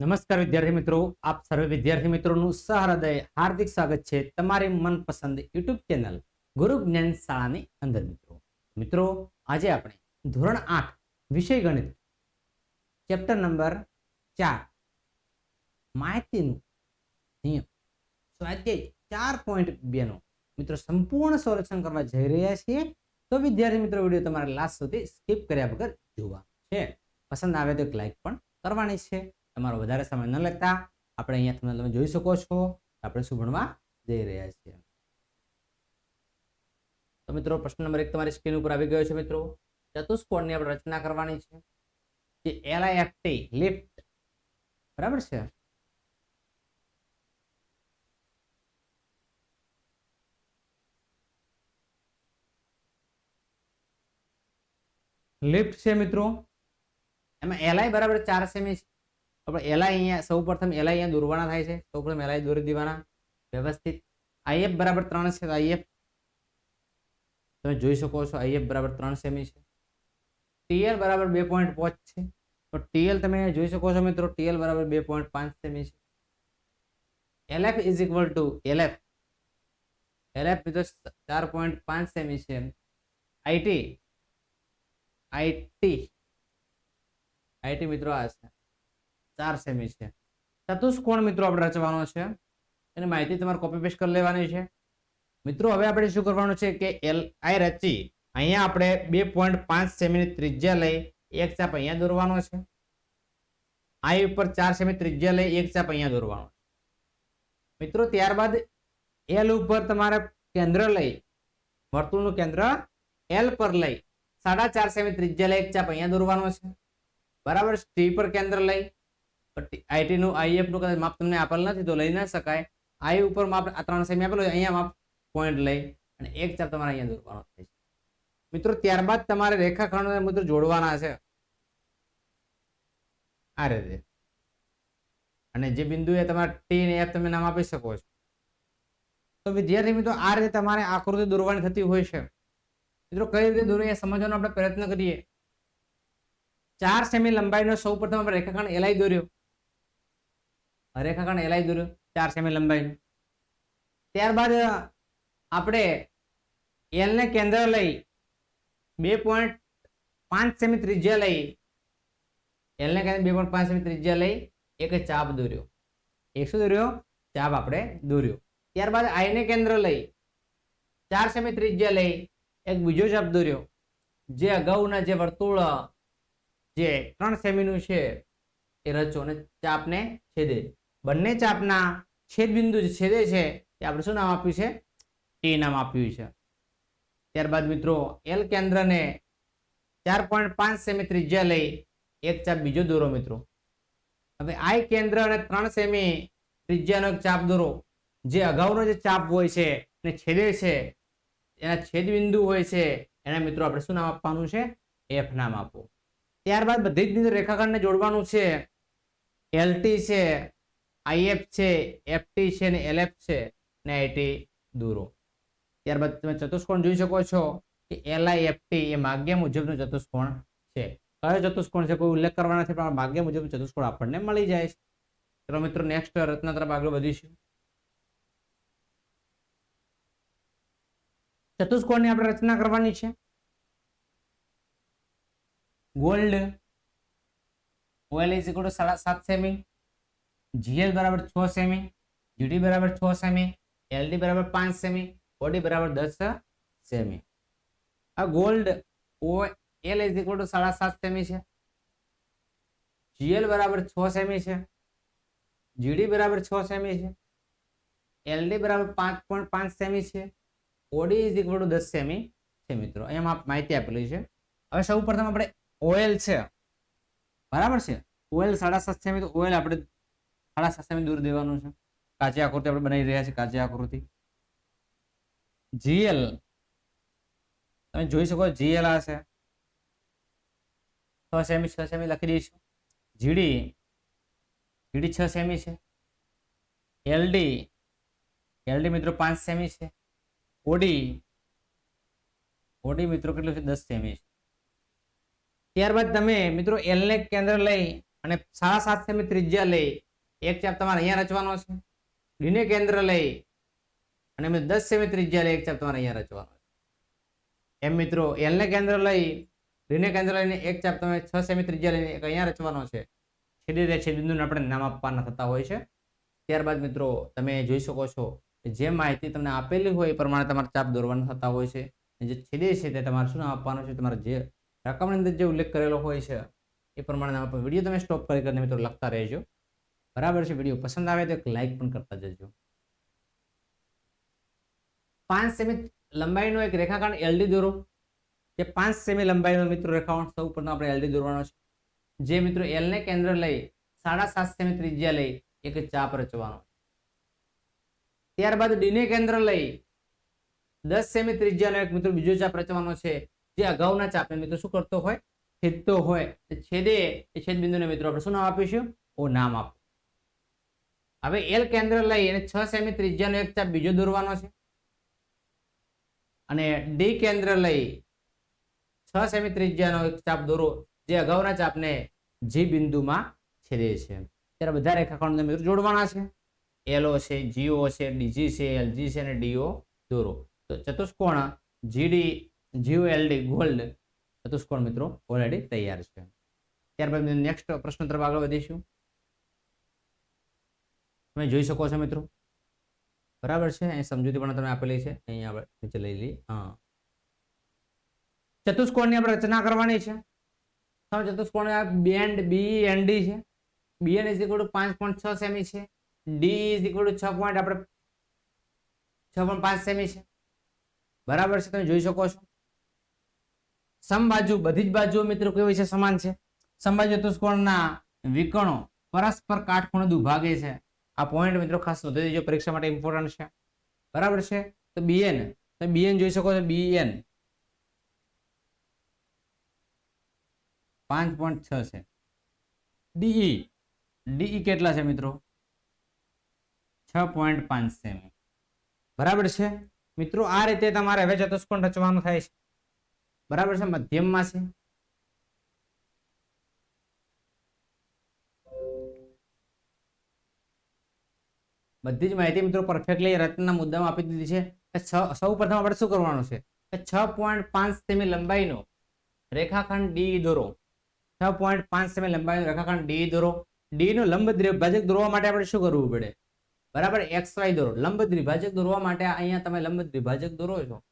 નમસ્કાર વિદ્યાર્થી મિત્રો, આપ સર્વે વિદ્યાર્થી મિત્રોનું સહૃદય, હાર્દિક સ્વાગત છે તમારી મનપસંદ યુટ્યુબ ચેનલ ગુરુ જ્ઞાન શાળાની અંદર મિત્રો. મિત્રો, આજે આપણે ધોરણ આઠ, વિષય ગણિત, ચેપ્ટર નંબર ચાર, માહિતીનું નિયમ. સ્વાધ્યાય ચાર પોઈન્ટ બે નો મિત્રો સંપૂર્ણ સોલ્યુશન કરવા જઈ રહ્યા છીએ. તો વિદ્યાર્થી મિત્રો, વીડિયો તમારે લાસ્ટ સુધી સ્કીપ કર્યા વગર જોવા છે. પસંદ આવે તો એક લાઈક પણ કરવાની છે. તમારો વધારે સમય ન લેતા આપણે અહીંયા તમે તમે જોઈ શકો છો આપણે શું ભણવા જઈ રહ્યા છીએ. તો મિત્રો, પ્રશ્ન નંબર એક તમારી સ્ક્રીન ઉપર આવી ગયો છે મિત્રો. ચતુષ્કોણની આપણે રચના કરવાની છે જે એલઆઈએફટી લિફ્ટ બરાબર છે? લિફ્ટ છે મિત્રો. એમાં એલઆઈ બરાબર ચાર સેમી છે. આપણે એલા અહીંયા, સૌ પ્રથમ એલઆઈ અહીંયા દોરવાના થાય છે. સૌ પ્રથમ એલઆઈ દોરી દેવાના, વ્યવસ્થિત. આઈએફ બરાબર ત્રણ છે આઈએફ તમે જોઈ શકો છો આઈએફ બરાબર ત્રણ સેમી છે. ટીએલ બરાબર બે પોઈન્ટ પાંચ છે. તો ટીએલ તમે જોઈ શકો છો મિત્રો, ટીએલ બરાબર બે પોઈન્ટ પાંચ સેમી છે. LF is equal to LF. LF મિત્રો ચાર પોઈન્ટ પાંચ સેમી છે. આઈટી આઈટી આઈટી મિત્રો આ છે. ચાર સેમી છે. ચતુષ્કોણ મિત્રો આપણે રચવાનો છે. એની માહિતી તમારે કોપી પેસ્ટ કરી લેવાની છે. મિત્રો, હવે આપણે શું કરવાનું છે કે એલ આઈ રચી અહીંયા આપણે બે પોઈન્ટ પાંચ સેમીની ત્રિજ્યા લઈ એક ચાપ અહીંયા દોરવાનો છે. આઈ ઉપર ચાર સેમી ત્રિજ્યા લઈ એક ચાપ અહીંયા દોરવાનો મિત્રો, ત્યારબાદ એલ ઉપર તમારે કેન્દ્ર લઈ, વર્તુળનું કેન્દ્ર એલ પર લઈ, સાડા ચાર સેમી ત્રિજ્યા લઈ એક ચાપ અહીંયા દોરવાનો છે. બરાબર? સ્ટી પર કેન્દ્ર લઈ આઈટી નું આઈએફનું કદાચ માપ તમને આપેલ નથી, તો લઈ ના શકાય. આઈ ઉપર માપ આ ત્રણ સેમી આપેલું અહીંયા માપ પોઈન્ટ લઈ અને એક ચાપ તમારે અહીંયા દોરવાનો થાય છે. મિત્રો, ત્યારબાદ તમારે રેખાખંડો મિત્રો જોડવાના છે. આ રીતે. અને જે બિંદુએ તમારે ટી ને એફ તમે નામ આપી શકો છો. તો વિદ્યાર્થી મિત્રો, આ રીતે તમારે આકૃતિ દોરવાની થતી હોય છે. મિત્રો, કઈ રીતે દોરી એ સમજવાનો આપણે પ્રયત્ન કરીએ. ચાર સેમી લંબાઈનો સૌ પ્રથમ આપણે રેખાખંડ એલાઈ દોર્યો. રેખાખંડ એલાઈ દોર્યો, ચાર સેમી લંબાઈ ત્યારબાદ આપણે એલને કેન્દ્ર લઈ બે પોઈન્ટ પાંચ સેમી ત્રિજ્યા લઈ એલને કેન્દ્ર બે પોઈન્ટ પાંચ સેમી ત્રિજ્યા લઈ એક ચાપ દોર્યો. એક શું દોર્યો? ચાપ આપણે દોર્યો. ત્યારબાદ આઈને કેન્દ્ર લઈ ચાર સેમી ત્રિજ્યા લઈ એક બીજો ચાપ દોર્યો. જે અગાઉના જે વર્તુળ, જે ત્રણ સેમીનું છે, એ રચો અને ચાપને છેદે. બંને ચાપના છેદબિંદુ જે છેદે છે એ આપણે શું નામ આપ્યું છે? ટી નામ આપ્યું છે. ત્યારબાદ મિત્રો એલ કેન્દ્રને ચાર પોઈન્ટ પાંચ સેમી ત્રિજ્યા લઈ એક ચાપ બીજો દોરો મિત્રો. હવે આઈ કેન્દ્ર અને ત્રણ સેમી ત્રિજ્યાનો એક ચાપ દોરો, જે અગાઉનો જે ચાપ હોય છે એને છેદે છે, એના છેદબિંદુ હોય છે, એના મિત્રો આપણે શું નામ આપવાનું છે? એફ નામ આપો. ત્યારબાદ બધી જ બિંદુ રેખાખંડને જોડવાનું છે. એલટી છે આઈએફ છે એફટી છે ને એલએફ છે ને આઈટી દૂરો. ત્યારબાદ તમે ચતુષ્કોણ જોઈ શકો છો કે એલઆઈએફટી એ માગ્ય મુજબનું ચતુષ્કોણ છે. કયો ચતુષ્કોણ છે કોઈ ઉલ્લેખ કરવા નથી પણ માગ્ય મુજબનું ચતુષ્કોણ આપણને મળી જાય છે. ચલો મિત્રો નેક્સ્ટ રચના તરફ આગળ વધીશું. ચતુષ્કોણની આપણે રચના કરવાની છે. Gold OL is equal to સાડા સાત સેમી. જીએલ બરાબર છ સેમી જીડી બરાબર છ સેમી એલડી બરાબર પાંચ સેમી ઓડી બરાબર દસ સેમી. આ gold O L is equal to સાડા સાત સેમી છે. જીએલ બરાબર છ સેમી છે. જીડી બરાબર છ સેમી છે. એલડી બરાબર પાંચ પોઈન્ટ પાંચ સેમી છે. ઓડી ઇઝ ઇક્વલ ટુ દસ સેમી છે મિત્રો. અહીંયા માહિતી આપેલી છે. હવે સૌ પ્રથમ આપણે ઓઇલ છે. બરાબર છે? ઓઇલ સાડા સાત સેમી તો ઓઇલ આપણે સાડા સાત દૂર દેવાનું છે. કાચી આકૃતિ આપણે બનાવી રહ્યા છીએ, કાચી આકૃતિ. જીએલ. તમે જોઈ શકો જીએલ આ છે. છ સેમી છ સેમી લખી દઈશું. જીડી. જીડી છ સેમી છે. એલડી. એલડી મિત્રો પાંચ સેમી છે. ઓડી. ઓડી મિત્રો કેટલું છે? દસ સેમી છે. ત્યારબાદ તમે મિત્રો એલને કેન્દ્ર લઈ અને સાડા સાત સેમી ત્રિજ્યા લઈ એક ચાપ તમારે અહીંયા રચવાનો છે. ડીને કેન્દ્ર લઈ અને અમે દસ સેમી ત્રિજ્યા લઈ એક ચાપ તમારે અહીંયા રચવાનો છે. એમ મિત્રો એલને કેન્દ્ર લઈ ડીને કેન્દ્ર લઈને એક ચાપ તમે છ સેમી ત્રિજ્યા લઈને એક અહીંયા રચવાનો છે. છેદી રહે છે બિંદુને આપણે નામ આપવાના થતા હોય છે. ત્યારબાદ મિત્રો, તમે જોઈ શકો છો જે માહિતી તમને આપેલી હોય એ પ્રમાણે તમારે ચાપ દોરવાના થતા હોય છે. જે છેદે છે તે તમારે શું નામ આપવાનું છે? તમારે જે રકમની અંદર જે ઉલ્લેખ કરેલો હોય છે, એ પ્રમાણે વીડિયો તમે સ્ટોપ કરી કરીને મિત્રો લખતા રહેજો. બરાબર છે વીડિયો પસંદ આવે તો એક લાઈક પણ કરતા જજો. પાંચ સેમી લંબાઈનો એક રેખાખંડ એલડી દોરો. કે પાંચ સેમી લંબાઈનો મિત્રો રેખાખંડ સૌ ઉપરનો આપણે એલડી દોરવાનો છે. જે મિત્રો એલને કેન્દ્ર લઈ સાડા સાત સેમી ત્રિજ્યા લઈ એક ચાપ રચવાનો. ત્યારબાદ ડીને કેન્દ્ર લઈ દસ સેમી ત્રિજ્યાનો એક મિત્રો બીજો ચાપ રચવાનો છે. જે અગાઉના ચાપને મિત્રો શું કરતો હોય? છેદતો હોય. છેદે એ છેદ બિંદુને મિત્રો આપણે શું નામ આપીશું? ઓ નામ આપ. હવે એલ કેન્દ્ર લઈ અને છ સેમી ત્રિજ્યાનો એક ચાપ બીજો દોરવાનો છે. અને ડી કેન્દ્ર લઈ છ સેમી ત્રિજ્યાનો એક ચાપ દોરો, જે અગાઉના ચાપને જી બિંદુમાં છેદે છે. ત્યારે બધા રેખાખંડ મિત્રો જોડવાના છે. એલઓ છે જીઓ છે ડીજી છે એલજી છે અને ડીઓ દોરો. તો ચતુષ્કોણ જીડી જીઓ એલડી ગોલ્ડ ચતુષ્કોણ મિત્રો ઓલરેડી તૈયાર છે. ત્યારબાદ નેક્સ્ટ પ્રશ્ન તરફ આગળ વધીશું. તમે જોઈ શકો છો મિત્રો. બરાબર છે? અહીં સમજૂતી પણ તમે આપેલી છે. અહીંયા આપણે નીચે લઈ લઈએ. હા. ચતુષ્કોણની આપણે રચના કરવાની છે. ચતુષ્કોણ બેન્ડ બી એન ડી છે. B N is equal to પાંચ પોઈન્ટ છ સેમી છે. ડી ઇઝ ઇક્વલ ટુ છ પોઈન્ટ આપણે છ પોઈન્ટ પાંચ સેમી છે. બરાબર છે? તમે જોઈ શકો છો. સમબાજુ, બધી જ બાજુઓ મિત્રો કેવી છે સમાન છે? સમબાજુ ચતુષ્કોણના વિકર્ણો પરસ્પર કાટખૂણે દુભાગે છે. આ પોઈન્ટ મિત્રો ખાસ નોંધી દેજો પરીક્ષા માટે ઇમ્પોર્ટન્ટ છે. બરાબર છે? તો બીએન તમે બીએન જોઈ શકો છો બીએન પાંચ પોઈન્ટ છ છે. ડીઈ ડીઈ કેટલા છે મિત્રો? છ પોઈન્ટ પાંચ છે બરાબર છે? મિત્રો, આ રીતે તમારે હવે ચતુષ્કોણ રચવાનું થાય છે. બરાબર છે? મધ્યમમાં છે. બધી જ માહિતી મિત્રો પરફેક્ટલી રત્નના મુદ્દામાં આપી દીધી છે. છ, સૌ પ્રથમ આપણે શું કરવાનું છે? કે છ પોઈન્ટ પાંચ સેમી લંબાઈનો રેખાખંડ ડી દોરો. છ પોઈન્ટ પાંચ સેમી લંબાઈનો રેખાખંડ ડી દોરો. ડી નો લંબ દ્વિભાજક દોરવા માટે આપણે શું કરવું પડે? બરાબર એક્સ વાય દોરો. લંબ દ્વિભાજક દોરવા માટે અહીંયા તમે લંબ દ્વિભાજક દોરો છો.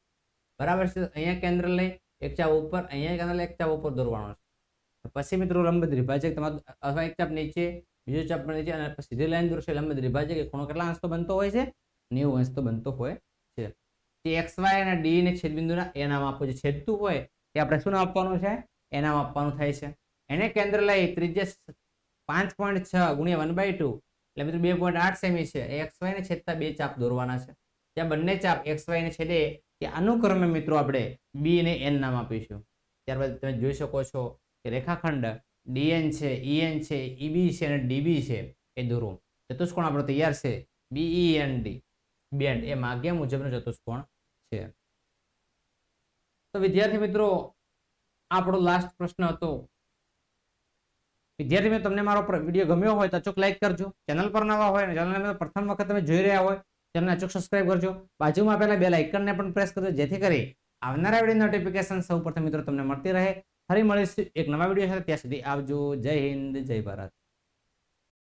બરાબર છે? અહીંયા કેન્દ્ર લઈ, એક ચાપ ઉપર, અહીંયા કેન્દ્ર લઈ, એક ચાપ ઉપર દોરવાનો છે. પછી મિત્રો લંબ દ્વિભાજક તમારું, અથવા એક ચાપ નીચે બીજો ચાપ નીચે અને સીધી લાઈન દોરશે લંબ દ્વિભાજક એ ખૂણો કેટલા અંશ તો બનતો હોય છે? નેવું અંશ તો બનતો હોય છે. તે એક્સ વાય અને ડી ને છેદબિંદુના એ નામ આપવું જે છેદતું હોય તે આપણે શું નામ આપવાનું છે? એ નામ આપવાનું થાય છે. એને કેન્દ્ર લઈ ત્રિજ્યા પાંચ પોઈન્ટ છ ગુણ્યા વન બાય ટુ એટલે મિત્રો બે પોઈન્ટ આઠ સેમી છે. એક્સ વાય ને છેદતા બે ચાપ દોરવાના છે. ત્યાં બંને ચાપ એક્સ વાય ને છેદે કે અનુક્રમે મિત્રો આપણે બી ને એન નામ આપીશું. ત્યારબાદ તમે જોઈ શકો છો કે રેખાખંડ ડીએન છે ઈએન છે ઈબી છે અને ડીબી છે એ દોરો ચતુષ્કોણ આપણો તૈયાર છે. બીઈ એન ડી બેન્ડ એ માગ્યા મુજબનો ચતુષ્કોણ છે. તો વિદ્યાર્થી મિત્રો, આપણો લાસ્ટ પ્રશ્ન હતો. વિદ્યાર્થી મિત્રો, તમને મારો વીડિયો ગમ્યો હોય તો અચૂક લાઈક કરજો. ચેનલ પર નવા હોય અને ચેનલને પ્રથમ વખત તમે જોઈ રહ્યા હોય, ચેનલને અચૂક સબસ્ક્રાઇબ કરજો. બાજુમાં આપેલા બે લાઇકનને પણ પ્રેસ કરજો, જેથી કરી આવનારા વીડિયો નોટિફિકેશન સૌ પ્રથમ મિત્રો તમને મળતી રહે. ફરી મળીશું એક નવા વીડિયો સાથે. ત્યાં સુધી આવજો. જય હિન્દ જય ભારત.